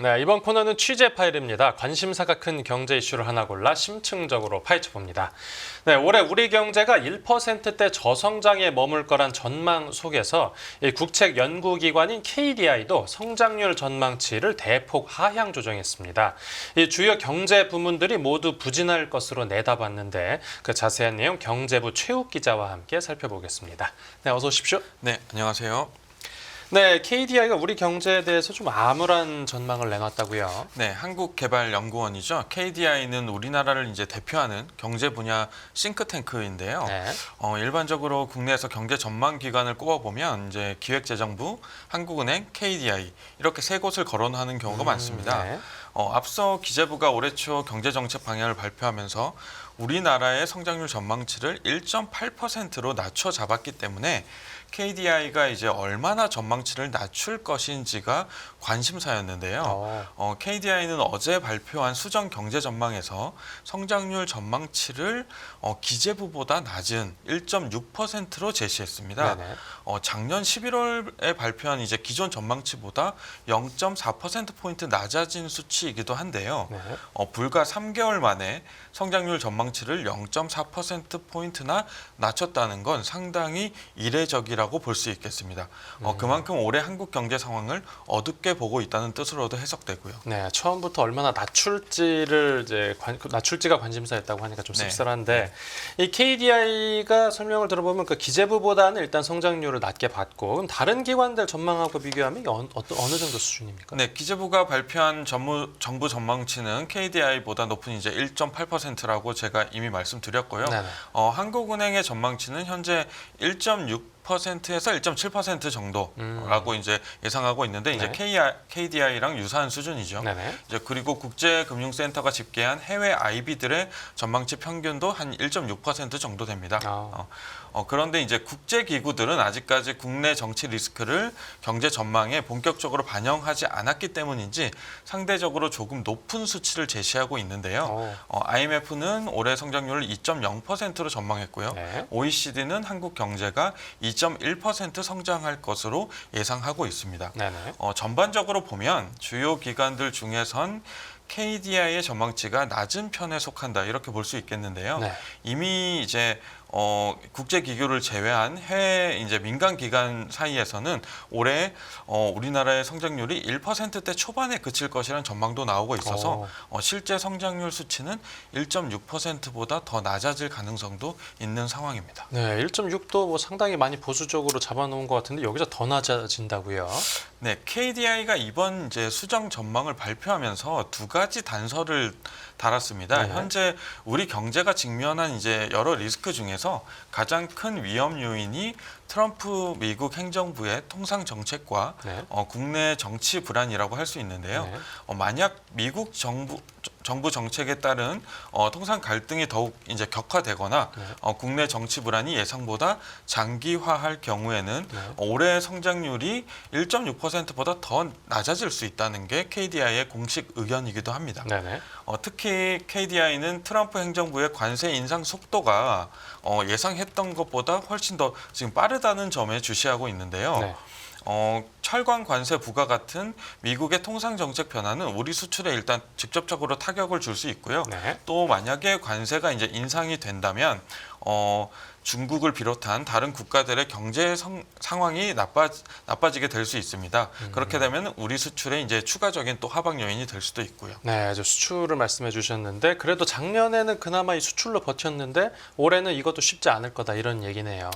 네, 이번 코너는 취재 파일입니다. 관심사가 큰 경제 이슈를 하나 골라 심층적으로 파헤쳐 봅니다. 네, 올해 우리 경제가 1%대 저성장에 머물 거란 전망 속에서 이 국책 연구기관인 KDI도 성장률 전망치를 대폭 하향 조정했습니다. 이 주요 경제 부문들이 모두 부진할 것으로 내다봤는데 그 자세한 내용 경제부 최욱 기자와 함께 살펴보겠습니다. 네, 어서 오십시오. 네, 안녕하세요. 네, KDI가 우리 경제에 대해서 좀 암울한 전망을 내놨다고요. 네, 한국개발연구원이죠. KDI는 우리나라를 이제 대표하는 경제 분야 싱크탱크인데요. 네. 어, 일반적으로 국내에서 경제 전망 기관을 꼽아보면 이제 기획재정부, 한국은행, KDI 이렇게 세 곳을 거론하는 경우가 많습니다. 네. 어, 앞서 기재부가 올해 초 경제정책 방향을 발표하면서 우리나라의 성장률 전망치를 1.8%로 낮춰 잡았기 때문에 KDI가 이제 얼마나 전망치를 낮출 것인지가 관심사였는데요. 어. 어, KDI는 어제 발표한 수정 경제 전망에서 성장률 전망치를 어, 기재부보다 낮은 1.6%로 제시했습니다. 네네. 어, 작년 11월에 발표한 이제 기존 전망치보다 0.4% 포인트 낮아진 수치이기도 한데요. 네. 어, 불과 3개월 만에 성장률 전망치를 0.4% 포인트나 낮췄다는 건 상당히 이례적이라고 볼 수 있겠습니다. 어, 그만큼 올해 한국 경제 상황을 어둡게 보고 있다는 뜻으로도 해석되고요. 네, 처음부터 얼마나 낮출지를 이제 관, 그 낮출지가 관심사였다고 하니까 좀 네. 씁쓸한데 이 KDI가 설명을 들어보면 그 기재부보다는 일단 성장률을 낮게 봤고 그럼 다른 기관들 전망하고 비교하면 어느, 어떤- 어느 정도 수준입니까? 네, 기재부가 발표한 전무, 정부 전망치는 KDI보다 높은 이제 1.8%라고 제가 이미 말씀드렸고요. 네네. 어, 한국은행의 전망치는 현재 1.6% 에서 1.7% 정도라고 이제 예상하고 있는데 이제 네. KI, KDI랑 유사한 수준이죠. 네네. 이제 그리고 국제금융센터가 집계한 해외 IB들의 전망치 평균도 한 1.6% 정도 됩니다. 아. 어, 어, 그런데 이제 국제 기구들은 아직까지 국내 정치 리스크를 경제 전망에 본격적으로 반영하지 않았기 때문인지 상대적으로 조금 높은 수치를 제시하고 있는데요. 어. 어, IMF는 올해 성장률을 2.0%로 전망했고요. 네. OECD는 한국 경제가 2.1% 성장할 것으로 예상하고 있습니다. 네네. 어, 전반적으로 보면 주요 기관들 중에선 KDI의 전망치가 낮은 편에 속한다 이렇게 볼 수 있겠는데요. 네. 이미 이제 어, 국제 기구를 제외한 해외 이제 민간 기관 사이에서는 올해 어, 우리나라의 성장률이 1%대 초반에 그칠 것이라는 전망도 나오고 있어서 어. 어, 실제 성장률 수치는 1.6%보다 더 낮아질 가능성도 있는 상황입니다. 네, 1.6도 뭐 상당히 많이 보수적으로 잡아놓은 것 같은데 여기서 더 낮아진다고요. 네, KDI가 이번 이제 수정 전망을 발표하면서 두 가지 단서를 달았습니다. 네. 현재 우리 경제가 직면한 이제 여러 리스크 중에서 가장 큰 위험 요인이 트럼프 미국 행정부의 통상 정책과 네. 어, 국내 정치 불안이라고 할 수 있는데요. 네. 어, 만약 미국 정부 정부 정책에 따른 어, 통상 갈등이 더욱 이제 격화되거나 네. 어, 국내 정치 불안이 예상보다 장기화할 경우에는 네. 어, 올해 성장률이 1.6%보다 더 낮아질 수 있다는 게 KDI의 공식 의견이기도 합니다. 네네. 어, 특히 KDI는 트럼프 행정부의 관세 인상 속도가 어, 예상했던 것보다 훨씬 더 지금 빠르다는 점에 주시하고 있는데요. 네. 어, 철강 관세 부과 같은 미국의 통상 정책 변화는 우리 수출에 일단 직접적으로 타격을 줄 수 있고요. 네. 또 만약에 관세가 이제 인상이 된다면 어, 중국을 비롯한 다른 국가들의 경제 성- 상황이 나빠 나빠지게 될 수 있습니다. 음. 그렇게 되면 우리 수출에 이제 추가적인 또 하방 요인이 될 수도 있고요. 네, 저 수출을 말씀해 주셨는데 그래도 작년에는 그나마 이 수출로 버텼는데 올해는 이것도 쉽지 않을 거다 이런 얘기네요.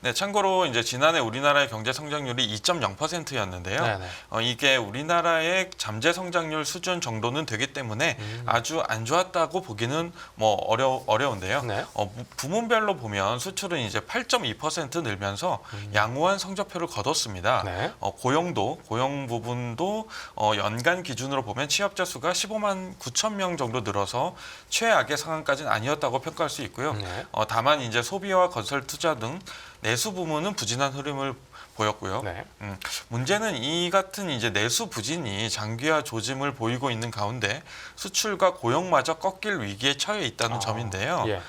네, 참고로 이제 지난해 우리나라의 경제 성장률이 2.0%였는데요. 네네. 어, 이게 우리나라의 잠재 성장률 수준 정도는 되기 때문에 음. 아주 안 좋았다고 보기는 뭐 어려 어려운데요. 네. 어, 부- 부문별로 보면 수출은 이제 8.2% 늘면서 양호한 성적표를 거뒀습니다. 음. 네. 어, 고용도 고용 부분도 어, 연간 기준으로 보면 취업자 수가 15만 9천 명 정도 늘어서 최악의 상황까지는 아니었다고 평가할 수 있고요. 네. 어, 다만 이제 소비와 건설 투자 등 내수 부문은 부진한 흐름을 보였고요. 네. 음, 문제는 이 같은 이제 내수 부진이 장기화 조짐을 보이고 있는 가운데 수출과 고용마저 꺾일 위기에 처해 있다는 아, 점인데요. 예.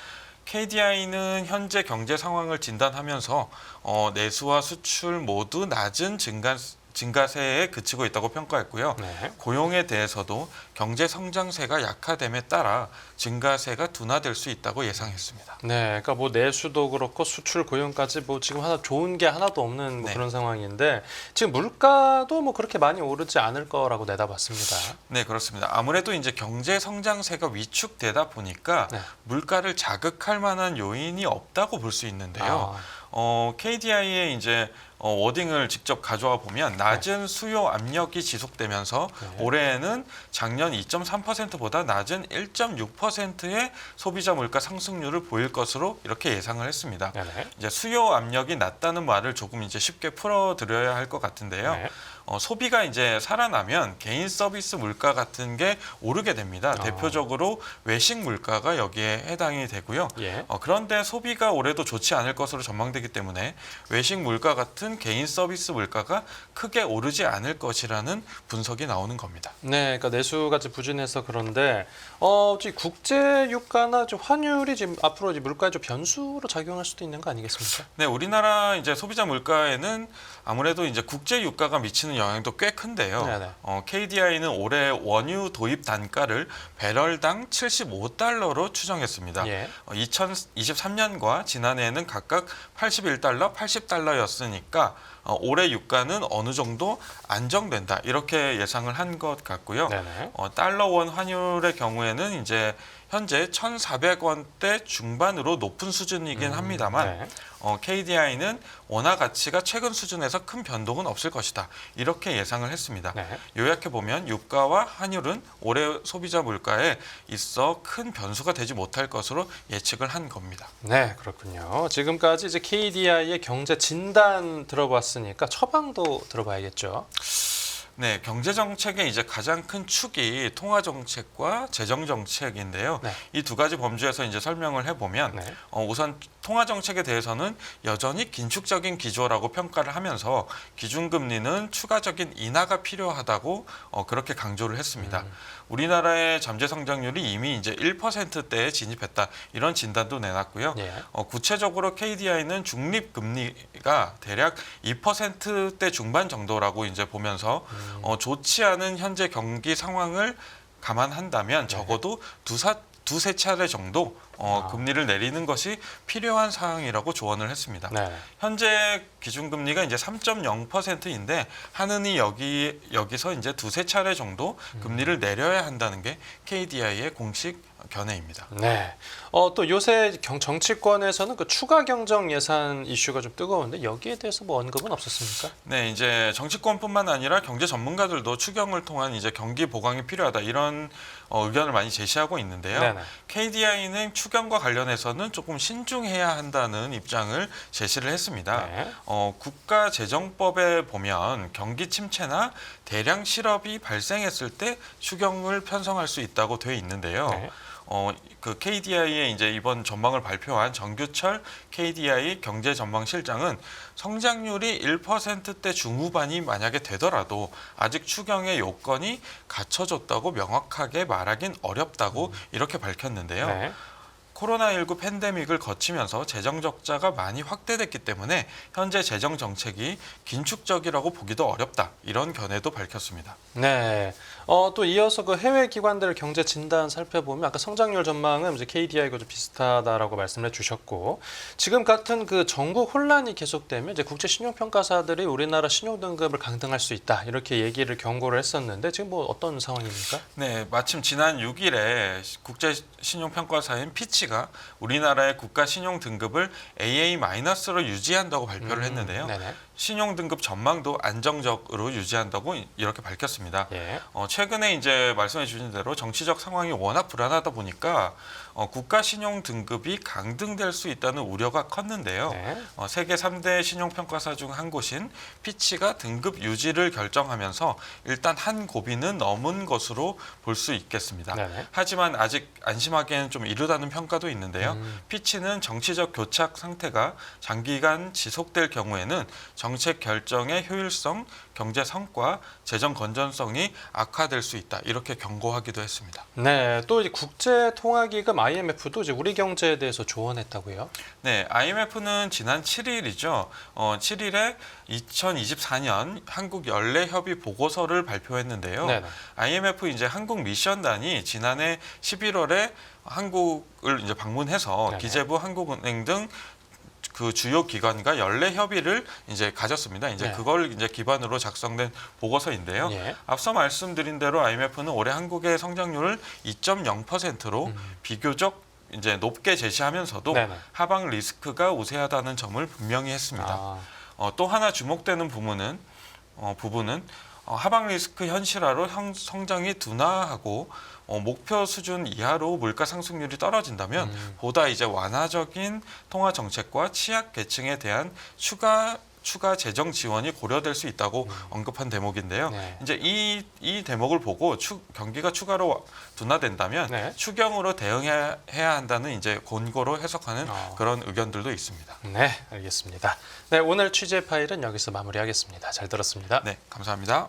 KDI는 현재 경제 상황을 진단하면서 어, 내수와 수출 모두 낮은 증가 증가세에 그치고 있다고 평가했고요. 네. 고용에 대해서도 경제 성장세가 약화됨에 따라 증가세가 둔화될 수 있다고 예상했습니다. 네, 그러니까 뭐 내수도 그렇고 수출 고용까지 뭐 지금 하나 좋은 게 하나도 없는 뭐 네. 그런 상황인데 지금 물가도 뭐 그렇게 많이 오르지 않을 거라고 내다봤습니다. 네, 그렇습니다. 아무래도 이제 경제 성장세가 위축되다 보니까 네. 물가를 자극할 만한 요인이 없다고 볼 수 있는데요. 아, 어, KDI의 이제 어, 워딩을 직접 가져와 보면 낮은 수요 압력이 지속되면서 네. 올해에는 작년 2.3%보다 낮은 1.6%의 소비자 물가 상승률을 보일 것으로 이렇게 예상을 했습니다. 네네. 이제 수요 압력이 낮다는 말을 조금 이제 쉽게 풀어드려야 할 것 같은데요. 네. 어, 소비가 이제 살아나면 개인 서비스 물가 같은 게 오르게 됩니다. 아. 대표적으로 외식 물가가 여기에 해당이 되고요. 예. 어, 그런데 소비가 올해도 좋지 않을 것으로 전망되기 때문에 외식 물가 같은 개인 서비스 물가가 크게 오르지 않을 것이라는 분석이 나오는 겁니다. 네, 그러니까 내수가 지금 부진해서 그런데 어, 국제 유가나 좀 환율이 지금 앞으로 이제 물가에 좀 변수로 작용할 수도 있는 거 아니겠습니까? 네, 우리나라 이제 소비자 물가에는 아무래도 이제 국제 유가가 미치는 영향도 꽤 큰데요. 네네. 어, KDI는 올해 원유 도입 단가를 배럴당 75달러로 추정했습니다. 예. 어, 2023년과 지난해에는 각각 81달러, 80달러였으니까 어, 올해 유가는 어느 정도 안정된다 이렇게 예상을 한 것 같고요. 어, 달러 원 환율의 경우에는 이제 현재 1,400원대 중반으로 높은 수준이긴 합니다만 네. 어, KDI는 원화 가치가 최근 수준에서 큰 변동은 없을 것이다 이렇게 예상을 했습니다. 네. 요약해 보면 유가와 환율은 올해 소비자 물가에 있어 큰 변수가 되지 못할 것으로 예측을 한 겁니다. 네, 그렇군요. 지금까지 이제 KDI의 경제 진단 들어봤 으니까 처방도 들어봐야겠죠. 네, 경제 정책의 이제 가장 큰 축이 통화 정책과 재정 정책인데요. 네. 이 두 가지 범주에서 이제 설명을 해보면 네. 어, 우선 통화 정책에 대해서는 여전히 긴축적인 기조라고 평가를 하면서 기준금리는 추가적인 인하가 필요하다고 어, 그렇게 강조를 했습니다. 음. 우리나라의 잠재 성장률이 이미 이제 1%대에 진입했다 이런 진단도 내놨고요. 예. 어, 구체적으로 KDI는 중립 금리가 대략 2%대 중반 정도라고 이제 보면서 음. 어, 좋지 않은 현재 경기 상황을 감안한다면 네. 적어도 두사 두세 차례 정도 어, 아. 금리를 내리는 것이 필요한 상황이라고 조언을 했습니다. 네. 현재 기준금리가 이제 3.0%인데 하느니 여기 여기서 이제 두세 차례 정도 음. 금리를 내려야 한다는 게 KDI의 공식 견해입니다. 네. 어, 또 요새 경, 정치권에서는 그 추가 경정 예산 이슈가 좀 뜨거운데 여기에 대해서 뭐 언급은 없었습니까? 네, 이제 정치권뿐만 아니라 경제 전문가들도 추경을 통한 이제 경기 보강이 필요하다 이런 어, 의견을 많이 제시하고 있는데요. 네네. KDI는 추 경과 관련해서는 조금 신중해야 한다는 입장을 제시를 했습니다. 네. 어, 국가재정법에 보면 경기 침체나 대량 실업이 발생했을 때 추경을 편성할 수 있다고 되어 있는데요. 네. 어, 그 KDI의 이제 이번 전망을 발표한 정규철 KDI 경제 전망 실장은 성장률이 1%대 중후반이 만약에 되더라도 아직 추경의 요건이 갖춰졌다고 명확하게 말하긴 어렵다고 이렇게 밝혔는데요. 네. 코로나19 팬데믹을 거치면서 재정 적자가 많이 확대됐기 때문에 현재 재정 정책이 긴축적이라고 보기도 어렵다. 이런 견해도 밝혔습니다. 네. 어, 또 이어서 그 해외 기관들 경제 진단 살펴보면 아까 성장률 전망은 이제 KDI가 좀 비슷하다라고 말씀해 주셨고 지금 같은 그 전국 혼란이 계속되면 이제 국제 신용 평가사들이 우리나라 신용 등급을 강등할 수 있다 이렇게 얘기를 경고를 했었는데 지금 뭐 어떤 상황입니까? 네, 마침 지난 6일에 국제 신용 평가사인 피치 가 우리나라의 국가 신용 등급을 AA-로 유지한다고 발표를 했는데요. 음, 네네. 신용 등급 전망도 안정적으로 유지한다고 이렇게 밝혔습니다. 예. 어, 최근에 이제 말씀해 주신 대로 정치적 상황이 워낙 불안하다 보니까 어, 국가 신용 등급이 강등될 수 있다는 우려가 컸는데요. 네. 어, 세계 3대 신용 평가사 중 한 곳인 피치가 등급 유지를 결정하면서 일단 한 고비는 넘은 것으로 볼 수 있겠습니다. 네네. 하지만 아직 안심하기에는 좀 이르다는 평가도 있는데요. 음. 피치는 정치적 교착 상태가 장기간 지속될 경우에는 정책 결정의 효율성, 경제 성과, 재정 건전성이 악화될 수 있다 이렇게 경고하기도 했습니다. 네, 또 이제 국제 통화기금 IMF도 이제 우리 경제에 대해서 조언했다고요. 네, IMF는 지난 7일이죠. 어, 7일에 2024년 한국 연례 협의 보고서를 발표했는데요. 네, 네. IMF 이제 한국 미션단이 지난해 11월에 한국을 이제 방문해서 네네. 기재부, 한국은행 등 그 주요 기관과 연례 협의를 이제 가졌습니다. 이제 네. 그걸 이제 기반으로 작성된 보고서인데요. 예. 앞서 말씀드린 대로 IMF는 올해 한국의 성장률을 2.0%로 음. 비교적 이제 높게 제시하면서도 네네. 하방 리스크가 우세하다는 점을 분명히 했습니다. 아, 어, 또 하나 주목되는 부분은 어, 부분은 어, 하방 리스크 현실화로 형- 성장이 둔화하고 어, 목표 수준 이하로 물가 상승률이 떨어진다면 음. 보다 이제 완화적인 통화 정책과 취약 계층에 대한 추가 추가 재정 지원이 고려될 수 있다고 언급한 대목인데요. 음. 네. 이제 이, 이 대목을 보고 추, 경기가 추가로 둔화된다면 네. 추경으로 대응해야 해야 한다는 이제 권고로 해석하는 어. 그런 의견들도 있습니다. 네, 알겠습니다. 네, 오늘 취재 파일은 여기서 마무리하겠습니다. 잘 들었습니다. 네, 감사합니다.